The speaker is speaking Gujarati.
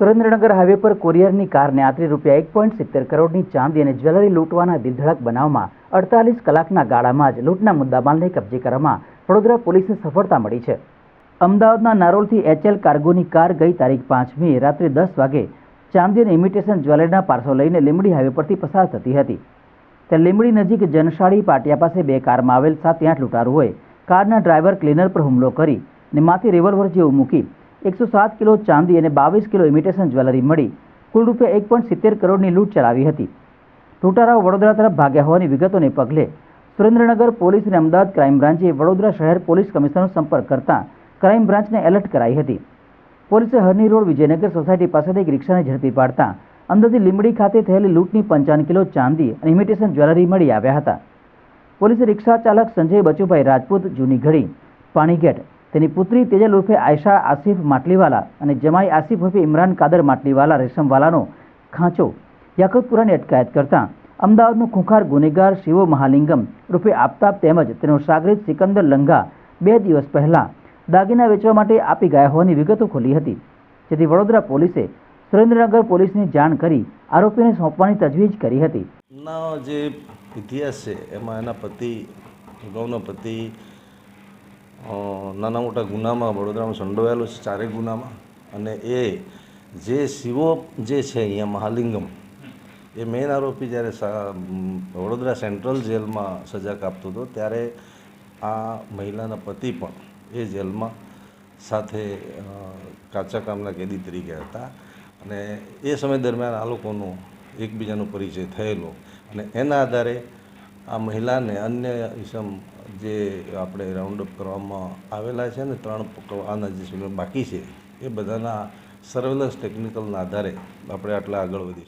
સુરેન્દ્રનગર હાઈવે પર કોરિયરની કારને આશરે રૂપિયા એક પોઈન્ટ સિત્તેર કરોડની ચાંદી અને જ્વેલરી લૂંટવાના દિલધડક બનાવમાં અડતાલીસ કલાકના ગાળામાં જ લૂંટના મુદ્દામાલને કબજે કરવામાં વડોદરા પોલીસને સફળતા મળી છે. અમદાવાદના નારોલથી એચએલ કાર્ગોની કાર ગઈ તારીખ પાંચમી રાત્રે દસ વાગે ચાંદી અને ઇમિટેશન જ્વેલરીના પાર્સો લઈને લીંબડી હાઈવે પરથી પસાર થતી હતી. ત્યાં લીંબડી નજીક જનશાળી પાટિયા પાસે બે કારમાં આવેલ સાત આઠ લૂંટારુઓએ કારના ડ્રાઈવર ક્લીનર પર હુમલો કરી અને માથે રિવોલ્વર જેવું મૂકી એકસો સાત કિલો ચાંદી અને બાવીસ કિલો ઇમિટેશન જ્વેલરી મળી. કુલ રૂપિયા એક પોઈન્ટ સિત્તેર કરોડની લૂંટ ચલાવી હતી. લૂંટારાઓ વડોદરા તરફ ભાગ્યા હોવાની વિગતોને પગલે સુરેન્દ્રનગર પોલીસ અને અમદાવાદ ક્રાઇમ બ્રાન્ચે વડોદરા શહેર પોલીસ કમિશનરનો સંપર્ક કરતા ક્રાઇમ બ્રાન્ચને એલર્ટ કરાઈ હતી. પોલીસે હરની રોડ વિજયનગર સોસાયટી પાસેથી એક રિક્ષાને ઝડપી પાડતા અંદરથી લીંબડી ખાતે થયેલી લૂંટની પંચાવન કિલો ચાંદી અને ઇમિટેશન જ્વેલરી મળી આવ્યા હતા. પોલીસે રિક્ષા ચાલક સંજય બચુભાઈ રાજપૂત, જૂની ઘડી, પાણીગેટ તેની પુત્રી તેજલ ઉર્ફે આયશા આસિફ માટલીવાલા અને જમાઈ આસિફ ઉર્ફે ઇમરાન કાદર માટલીવાલા રેશમવાલાનો ખાંચો યાકુતપુરાની અટકાયત કરતા અમદાવાદનો ખૂંખાર ગુનેગાર શિવો મહાલિંગમ રૂપે આફતાબ તેમજ તેનો સાગરીત સિકંદર લંઘા બે દિવસ પહેલાં દાગીના વેચવા માટે આપી ગયા હોવાની વિગતો ખોલી હતી. જેથી વડોદરા પોલીસે સુરેન્દ્રનગર પોલીસને જાણ કરી આરોપીને સોંપવાની તજવીજ કરી હતી. જે ઇતિહાસ છે, એમાં એના પતિ અગાઉના પતિ નાના મોટા ગુનામાં, વડોદરામાં સંડોવાયેલો છે ચારેય ગુનામાં. અને એ જે શિવો જે છે અહીંયા મહાલિંગમ, એ મેઇન આરોપી જ્યારે વડોદરા સેન્ટ્રલ જેલમાં સજા કાપતો હતો, ત્યારે આ મહિલાના પતિ પણ એ જેલમાં સાથે કાચા કામના કેદી તરીકે હતા. અને એ સમય દરમિયાન આ લોકોનો એકબીજાનો પરિચય થયેલો. અને એના આધારે આ મહિલાને અન્ય ઇસમ જે આપણે રાઉન્ડ અપ કરવામાં આવેલા છે ને ત્રણ પકડવાના જે સિગ્નલ બાકી છે, એ બધાના સર્વેલન્સ ટેકનિકલના આધારે આપણે આટલા આગળ વધીશું.